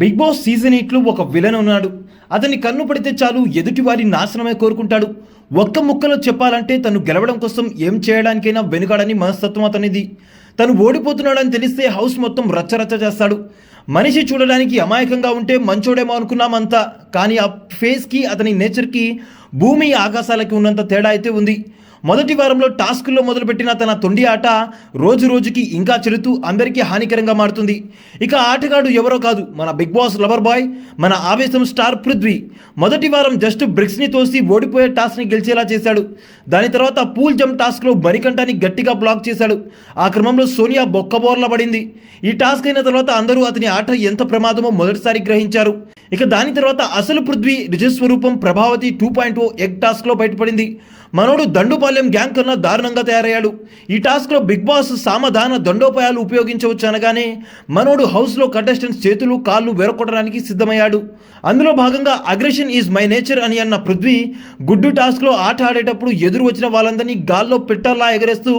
Big boss season ఎయిట్లో ఒక villain ఉన్నాడు. అతని కన్ను పడితే చాలు ఎదుటివారి నాశనమే కోరుకుంటాడు. ఒక్క ముక్కలో చెప్పాలంటే తను గెలవడం కోసం ఏం చేయడానికైనా వెనుకాడని మనస్తత్వం అతనిది. తను ఓడిపోతున్నాడని తెలిస్తే హౌస్ మొత్తం రచ్చరచ్చ చేస్తాడు. మనిషి చూడడానికి అమాయకంగా ఉంటే మంచోడేమో అనుకున్నామంతా. కానీ ఆ ఫేస్కి అతని నేచర్కి భూమి ఆకాశాలకి ఉన్నంత తేడా అయితే ఉంది. మొదటి వారంలో టాస్క్లో మొదలుపెట్టిన తన తొండి ఆట రోజు రోజుకి ఇంకా చెడుతూ అందరికీ హానికరంగా మారుతుంది. ఇక ఆటగాడు ఎవరో కాదు మన బిగ్ బాస్ లవర్ బాయ్ మన ఆవేశం స్టార్ పృథ్వీ. మొదటి వారం జస్ట్ బ్రిక్స్ని తోసి ఓడిపోయే టాస్క్ని గెలిచేలా చేశాడు. దాని తర్వాత పూల్ జంప్ టాస్క్లో మణికంఠాన్ని గట్టిగా బ్లాక్ చేశాడు. ఆ క్రమంలో సోనియా బొక్కబోర్ల పడింది. ఈ టాస్క్ అయిన తర్వాత అందరూ అతని ఆట ఎంత ప్రమాదమో మొదటిసారి గ్రహించారు. ఇక దాని తర్వాత అసలు పృథ్వీ నిజస్వరూపం Prabhavati two point O egg టాస్క్లో బయటపడింది. మనోడు దండుపాలెం గ్యాంగ్ కన్నా దారుణంగా తయారయ్యాడు. ఈ టాస్క్లో బిగ్ బాస్ సామధాన దండోపాయాలు ఉపయోగించవచ్చు అనగానే మనోడు హౌస్లో కంటెస్టెంట్స్ చేతులు కాళ్ళు వెరకొట్టడానికి సిద్ధమయ్యాడు. అందులో భాగంగా అగ్రెషన్ ఈజ్ మై నేచర్ అని అన్న పృథ్వీ గుడ్డు టాస్క్లో ఆట ఆడేటప్పుడు ఎదురు వచ్చిన వాళ్ళందరినీ గాల్లో పిట్టల్లా ఎగరేస్తూ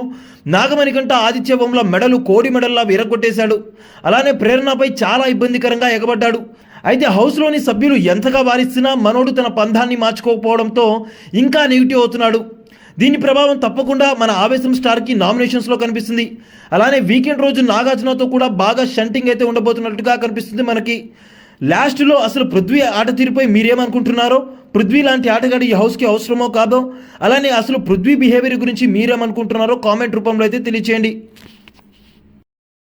నాగమణికంట ఆదిత్యవంలో మెడలు కోడి మెడల్లా విరగొట్టేశాడు అలానే ప్రేరణపై చాలా ఇబ్బందికరంగా ఎగబడ్డాడు. అయితే హౌస్లోని సభ్యులు ఎంతగా వారిస్తున్నా మనోడు తన పంధాన్ని మార్చుకోకపోవడంతో ఇంకా నెగిటివ్ అవుతున్నాడు. దీని ప్రభావం తప్పకుండా మన ఆవేశం స్టార్కి నామినేషన్స్లో కనిపిస్తుంది. అలానే వీకెండ్ రోజు నాగార్జునతో కూడా బాగా షంటింగ్ అయితే ఉండబోతున్నట్టుగా కనిపిస్తుంది మనకి. లాస్ట్లో అసలు పృథ్వీ ఆట తీరుపై మీరేమనుకుంటున్నారో? పృథ్వీ లాంటి ఆటగాడు ఈ హౌస్కి అవసరమో కాదో? అలానే అసలు పృథ్వీ బిహేవియర్ గురించి మీరేమనుకుంటున్నారో కామెంట్ రూపంలో అయితే తెలియచేయండి.